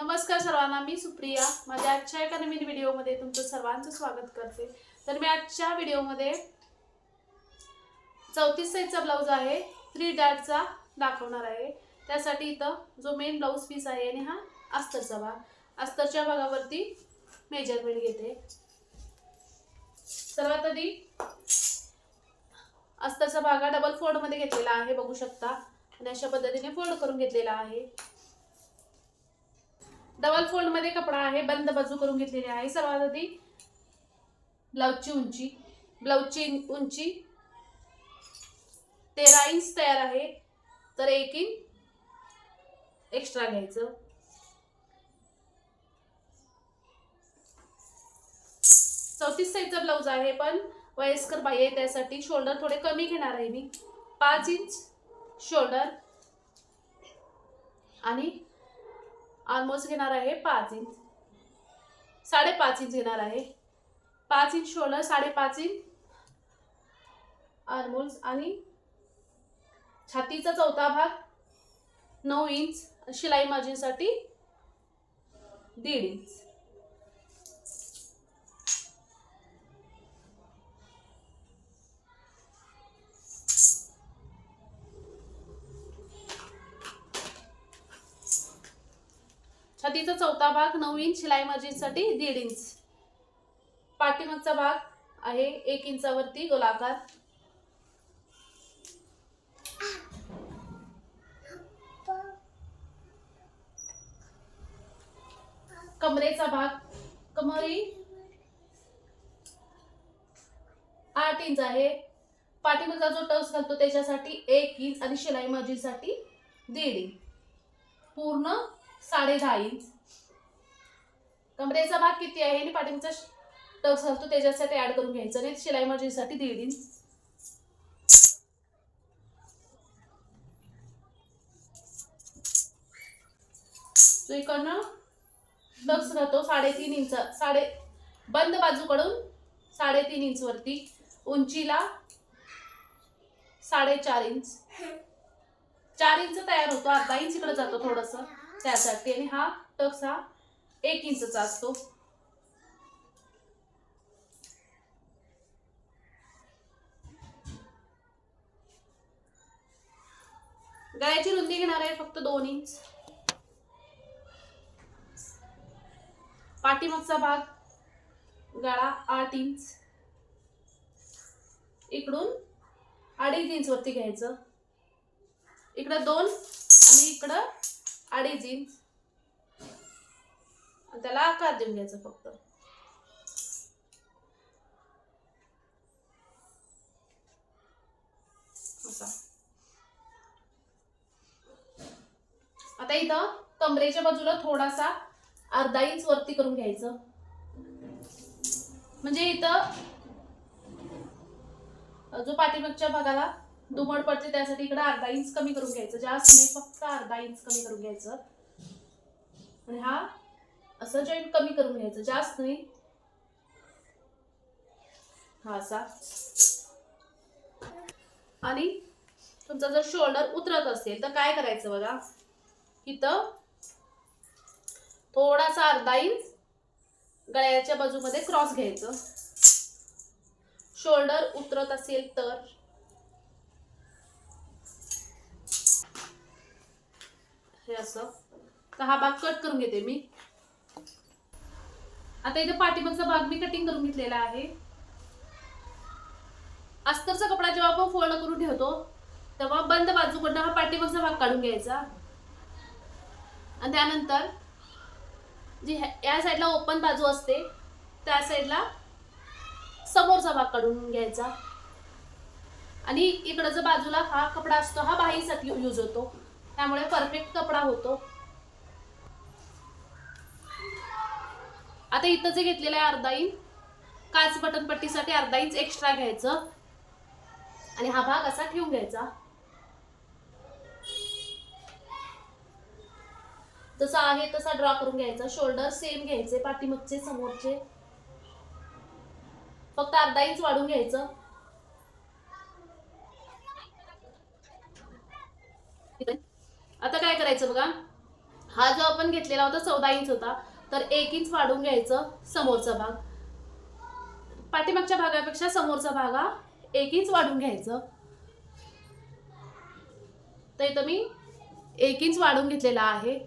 नमस्कार सर्वांना मी सुप्रिया. माझ्या आजच्या एका नवीन व्हिडिओमध्ये तुमचं सर्वांचं स्वागत करते. तर मी आजच्या व्हिडिओमध्ये चौतीस साईजचा ब्लाऊज आहे थ्री डॅटचा दाखवणार आहे. त्यासाठी इथं जो मेन ब्लाऊज पीस आहे आणि हा अस्तरचा भाग. अस्तरच्या भागावरती मेजरमेंट घेते. सर्वात आधी अस्तरचा भाग हा डबल फोल्डमध्ये घेतलेला आहे बघू शकता. आणि अशा पद्धतीने फोल्ड करून घेतलेला आहे. डबल फोल्डमध्ये कपडा आहे बंद बाजू करून घेतलेली आहे. सर्वात आधी ब्लाऊजची उंची ब्लाऊजची उंची तेरा इंच तयार आहे. तर एक इंच एक्स्ट्रा घ्यायचं. चौतीस साईजचा ब्लाऊज आहे पण वयस्कर बाई आहे त्यासाठी शोल्डर थोडे कमी घेणार आहे मी. पाच इंच शोल्डर आणि ऑलमोस्ट घेणार आहे पाच इंच. साडेपाच इंच घेणार आहे. पाच इंच शोल्डर साडेपाच इंच आर्मोल्स आणि छातीचा चौथा भाग नऊ इंच. शिलाई मार्जिनसाठी दीड इंच. छातीचा चौथा भाग नऊ इंच शिलाई मर्जीसाठी दीड इंच. पाठीमागचा भाग आहे एक इंचावरती गोलाकार. कमरेचा भाग कमरी आठ इंच आहे. पाठीमागचा जो टच घालतो त्याच्यासाठी एक इंच आणि शिलाई मर्जीसाठी दीड इंच. पूर्ण साडे दहा इंच. कमरेचा भाग किती आहे? आणि पाठीमागचा टक्स असतो त्याच्यासाठी ऍड करून घ्यायचं आणि शिलाई मर्जीसाठी दीड इंच तो इकडनं टक्स राहतो साडेतीन इंच साडे बंद बाजूकडून साडेतीन इंच वरती. उंचीला साडेचार इंच चार इंच तयार होतो अर्धा इंच इकडे जातो थोडस. त्यासाठी. आणि हा टक्स हा एक इंचचा असतो. गळ्याची रुंदी घेणार आहे फक्त दोन इंच. पाठीमागचा भाग गळा आठ इंच. इकडून अडीच इंच वरती घ्यायचं. इकडं दोन आणि इकडं अडीच इंच. त्याला आकार देऊन घ्यायचा फक्त. असा. आता इथं कमरेच्या बाजूला थोडासा अर्धा इंच वरती करून घ्यायचं. म्हणजे इथं जो पाठीमागच्या भागाला दुमड पडते त्यासाठी इकडे अर्धा इंच कमी करून घ्यायचं. जास्त नाही फक्त अर्धा इंच कमी करून घ्यायचं. आणि हा असं जॉईंट कमी करून घ्यायचं जास्त नाही. हा असा. आणि तुमचा जर शोल्डर उतरत असेल तर काय करायचं बघा? इथं थोडासा अर्धा इंच गळ्याच्या बाजूमध्ये क्रॉस घ्यायचं. शोल्डर उतरत असेल तर. हे असं. तर हा भाग कट करून घेते मी. आता इथे पाठीमागचा भाग मी कटिंग करून घेतलेला आहे. अस्तरचा कपडा जेव्हा आपण फोल्ड करून ठेवतो तेव्हा बंद बाजूकडनं हा पाठीमागचा भाग काढून घ्यायचा. आणि त्यानंतर जी ह्या- या साईडला ओपन बाजू असते त्या साईडला समोरचा भाग काढून घ्यायचा. आणि इकडं जो बाजूला हा कपडा असतो हा बाहीसाठी यूज होतो. त्यामुळे परफेक्ट कपडा होतो. आता इथं जे घेतलेलं आहे अर्धा इंच काच बटन पट्टीसाठी अर्धा इंच एक्स्ट्रा घ्यायचं. आणि हा भाग असा ठेवून घ्यायचा. जसा आहे तसा ड्रॉ करून घ्यायचा. शोल्डर सेम घ्यायचे पाठीमागचे समोरचे. फक्त अर्धा इंच वाढून घ्यायचं. आता काय करायचं बघा? हा जो आपण घेतलेला होता चौदा इंच होता. तर एक इंच वाढून घ्यायचं समोरचा भाग. पाठीमागच्या भागापेक्षा समोरचा भाग हा एक इंच वाढून घ्यायचं. तर इथं मी एक इंच वाढून घेतलेला आहे.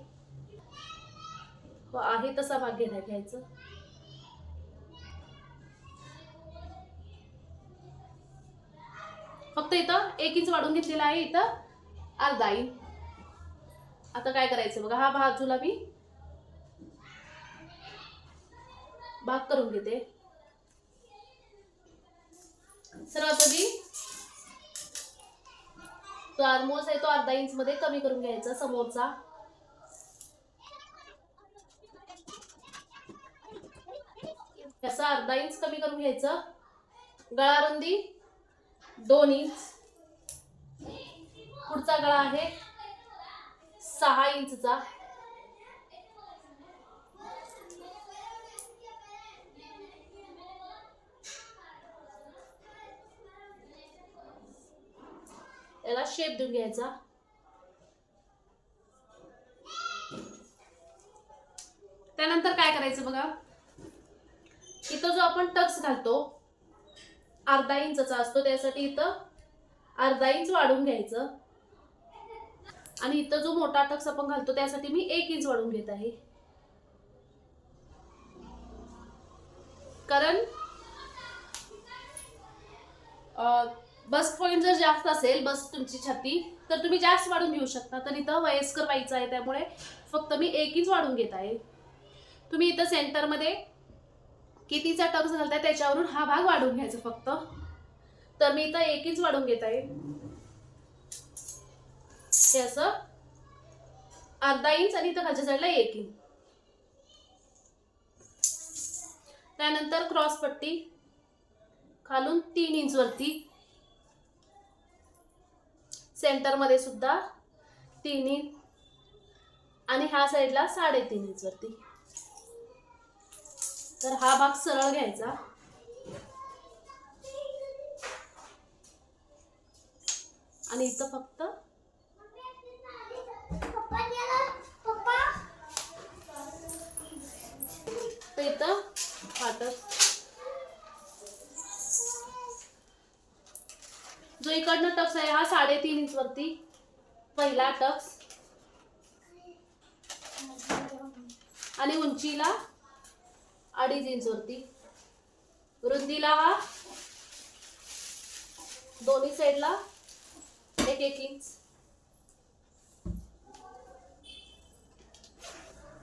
व आहे तसा भाग घेण्या घ्यायचं. फक्त इथं एक इंच वाढून घेतलेला आहे. इथं अर्धा इंच आता काय करायचं? बघा हा बाजूला मी भाग करून घेते. सर्वात आधी तो आर्मोस आहे तो अर्धा इंच मध्ये कमी करून घ्यायचा समोरचा. अर्धा इंच कमी करून घ्यायचं. गळारुंदी दोन इंच. पुढचा गळा आहे सहा इंचचा. त्याला शेप देऊन घ्यायचा. त्यानंतर काय करायचं बघा? इथं जो आपण टक्स घालतो अर्धा इंचचा असतो त्यासाठी इथं अर्धा इंच वाढून घ्यायचं. आणि इथं जो मोठा टक्स आपण घालतो त्यासाठी मी एक इंच वाढून घेत आहे. कारण बस पॉईंट जर जास्त असेल बस तुमची छाती तर तुम्ही जास्त वाढून घेऊ शकता. तर इथं वयस्कर व्हायचं आहे त्यामुळे फक्त मी एक इंच वाढून घेत आहे. तुम्ही इथं सेंटरमध्ये कितीचा टक्स घालताय त्याच्यावरून हा भाग वाढून घ्यायचा फक्त. तर मी इथं एक इंच वाढून घेत आहे. हे असं. अर्धा इंच आणि इथं खालच्या साईडला एक इंच त्यानंतर क्रॉस पट्टी. खालून तीन इंच वरती. सेंटरमध्ये सुद्धा तीन इंच आणि ह्या साईडला साडेतीन इंच वरती. तर हा भाग सरळ घ्यायचा. आणि इथं फक्त तर इथं फाटक. जो इकडनं टक्स आहे हा साडेतीन इंच वरती पहिला टक्स. आणि उंचीला अडीच इंच वरती. रुंदीला हा दोन्ही साईडला एक एक इंच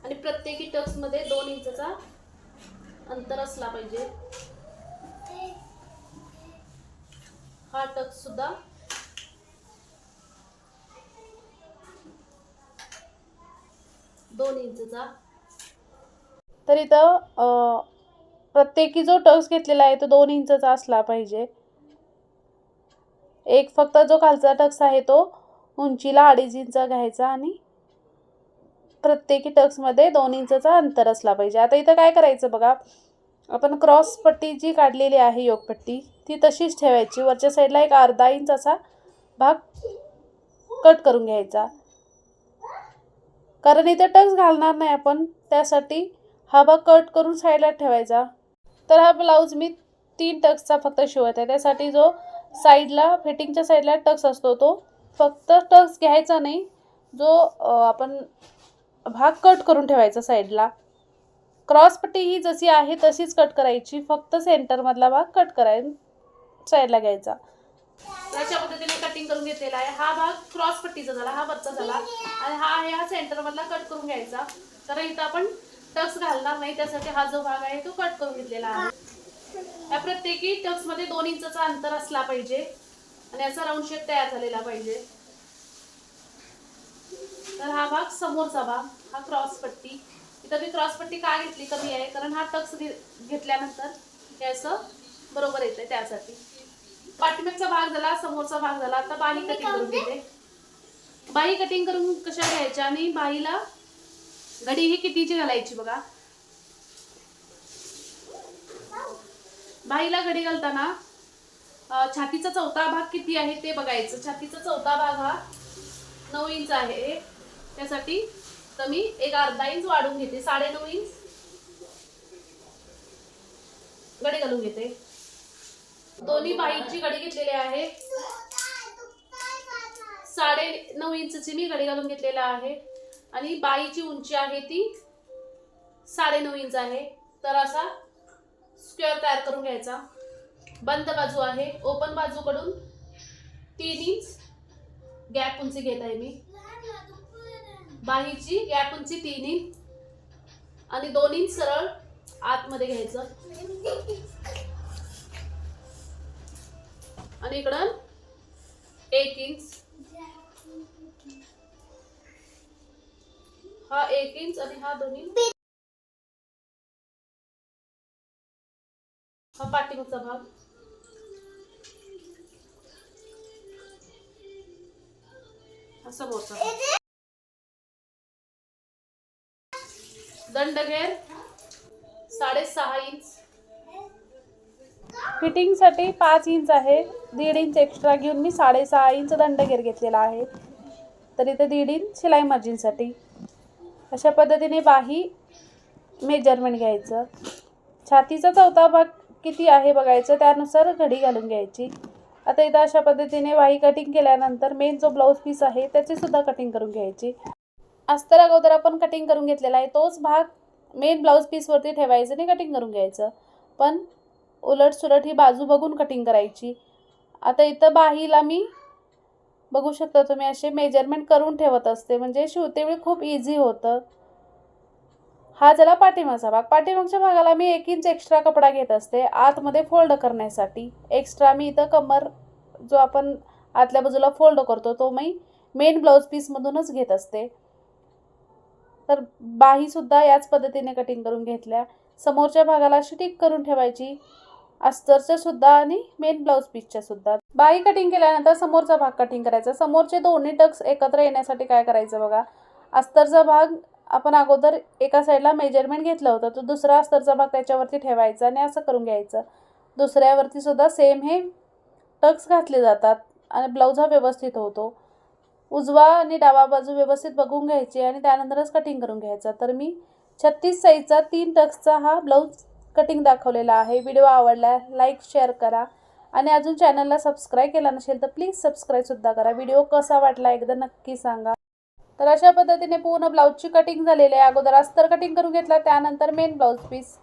आणि प्रत्येकी टक्समध्ये दोन इंचचा अंतर असला पाहिजे. हा सुद्धा. दोन इंचचा. तर इथं प्रत्येकी जो टक्स घेतलेला आहे तो दोन इंचचा असला पाहिजे. एक फक्त जो खालचा टक्स आहे तो उंचीला अडीच इंच घ्यायचा आणि प्रत्येकी टक्समध्ये दोन इंचचा अंतर असला पाहिजे. आता इथं काय करायचं बघा. आपण क्रॉस पट्टी जी काढलेली आहे योगपट्टी ती तशीच ठेवायची. वरच्या साईडला एक अर्धा इंच असा भाग कट करून घ्यायचा. कारण इथे टक्स घालणार नाही आपण त्यासाठी हा भाग कट करून साईडला ठेवायचा. तर हा ब्लाऊज मी तीन टक्सचा फक्त शिवत आहे. त्यासाठी जो साईडला फिटिंगच्या साईडला टक्स असतो तो फक्त टक्स घ्यायचा नाही. जो आपण भाग कट करून ठेवायचा साईडला. क्रॉस पट्टी ही जशी आहे तशीच कट करायची. फक्त सेंटरमधला भाग कट कराय साईडला घ्यायचा. अशा पद्धतीने कटिंग करून घेतलेला आहे. हा भाग क्रॉस पट्टीचा झाला हा वरचा झाला. आणि हा आहे हा सेंटर मधला कट करून घ्यायचा. कारण इथं आपण टक्स घालणार नाही. त्यासाठी हा जो भाग आहे तो कट करून घेतलेला आहे. या प्रत्येकी टक्समध्ये दोन इंचचा अंतर असला पाहिजे. आणि याचा राऊंड शेप तयार झालेला पाहिजे. तर हा भाग समोरचा भाग हा क्रॉस पट्टी इथं मी क्रॉस पट्टी का घेतली कमी आहे? कारण हा टक्स घेतल्यानंतर हे असं बरोबर येतंय त्यासाठी. पाठीमागचा भाग झाला समोरचा भाग झाला. आता बाही कटिंग करून घेते. बाही कटिंग करून कशा घ्यायच्या? आणि बाहीला घडी ही कितीची घालायची बघा? बाहीला घडी घालताना छातीचा चौथा भाग किती आहे ते बघायचं. छातीचा चौथा भाग हा नऊ इंच आहे. त्यासाठी तर मी एक अर्धा इंच वाढून घेते साडेनऊ इंच गडी घालून घेते. दोन्ही बाईची गडी घेतलेली आहे. साडे नऊ इंचची मी गडी घालून घेतलेला आहे. आणि बाईची उंची आहे ती साडे नऊ इंच आहे. तर असा स्क्वेअर तयार करून घ्यायचा. बंद बाजू आहे. ओपन बाजूकडून तीन इंच गॅप उंची घेत आहे मी. बाहीची गॅप उंची तीन इंच आणि दोन इंच सरळ आतमध्ये घ्यायचं. आणि इकडं एक इंच हा एक इंच आणि हा दोन इंच हा पाठीमागचा भाग. हा समोरचा दंडघेर साडेसहा इंच फिटिंगसाठी पाच इंच आहे. दीड इंच एक्स्ट्रा घेऊन मी साडेसहा इंच दंडगेर घेतलेला आहे. तर इथे दीड इंच शिलाई मार्जिनसाठी अशा पद्धतीने बाही मेजरमेंट घ्यायचं. छातीचा चौथा भाग किती आहे बघायचं त्यानुसार घडी घालून घ्यायची. आता इथं अशा पद्धतीने बाही कटिंग केल्यानंतर मेन जो ब्लाऊज पीस आहे त्याची सुद्धा कटिंग करून घ्यायची. अस्तर अगोदर आपण कटिंग करून घेतलेला आहे. तोच भाग मेन ब्लाऊज पीसवरती ठेवायचं आणि कटिंग करून घ्यायचं. पण उलटसुलट ही बाजू बघून कटिंग करायची. आता इथं बाहीला मी बघू शकता तुम्ही असे मेजरमेंट करून ठेवत असते. म्हणजे शिवतेवेळी खूप इझी होतं. हा झाला पाठीमागचा भाग. पाठीमागच्या भागाला मी एक इंच एक्स्ट्रा कपडा घेत असते आतमध्ये फोल्ड करण्यासाठी. एक्स्ट्रा मी इथं कमर जो आपण आतल्या बाजूला फोल्ड करतो तो मी मेन ब्लाऊज पीसमधूनच घेत असते. तर बाहीसुद्धा याच पद्धतीने कटिंग करून घेतल्या. समोरच्या भागाला अशी टिक करून ठेवायची अस्तरच्या सुद्धा आणि मेन ब्लाऊज पीसच्या सुद्धा. बाही कटिंग केल्यानंतर समोरचा भाग कटिंग करायचा. समोरचे दोन्ही टक्स एकत्र येण्यासाठी काय करायचं बघा? अस्तरचा भाग आपण अगोदर एका साईडला मेजरमेंट घेतलं होतं. तो दुसरा अस्तरचा भाग त्याच्यावरती ठेवायचा आणि असं करून घ्यायचं. दुसऱ्यावरती सुद्धा सेम हे टक्स घातले जातात आणि ब्लाऊज हा व्यवस्थित होतो. उजवा आणि डावा बाजू व्यवस्थित बघून घ्यायची आणि त्यानंतरच कटिंग करून घ्यायचा. तर मी छत्तीस साईजचा तीन टक्सचा हा ब्लाऊज कटिंग दाखवलेला आहे. व्हिडिओ आवडला लाईक शेअर करा. आणि अजून चॅनलला सबस्क्राईब केला नसेल तर प्लीज सबस्क्राईबसुद्धा करा. व्हिडिओ कसा वाटला एकदा नक्की सांगा. तर अशा पद्धतीने पूर्ण ब्लाऊजची कटिंग झालेली आहे. अगोदर अस्तर कटिंग करून घेतला त्यानंतर मेन ब्लाऊज पीस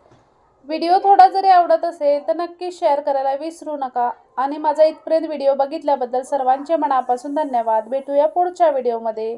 व्हिडिओ थोडा जरी आवडत असेल तर नक्की शेअर करायला विसरू नका. आणि माझा इथपर्यंत व्हिडिओ बघितल्याबद्दल सर्वांचे मनापासून धन्यवाद. भेटूया पुढच्या व्हिडिओमध्ये.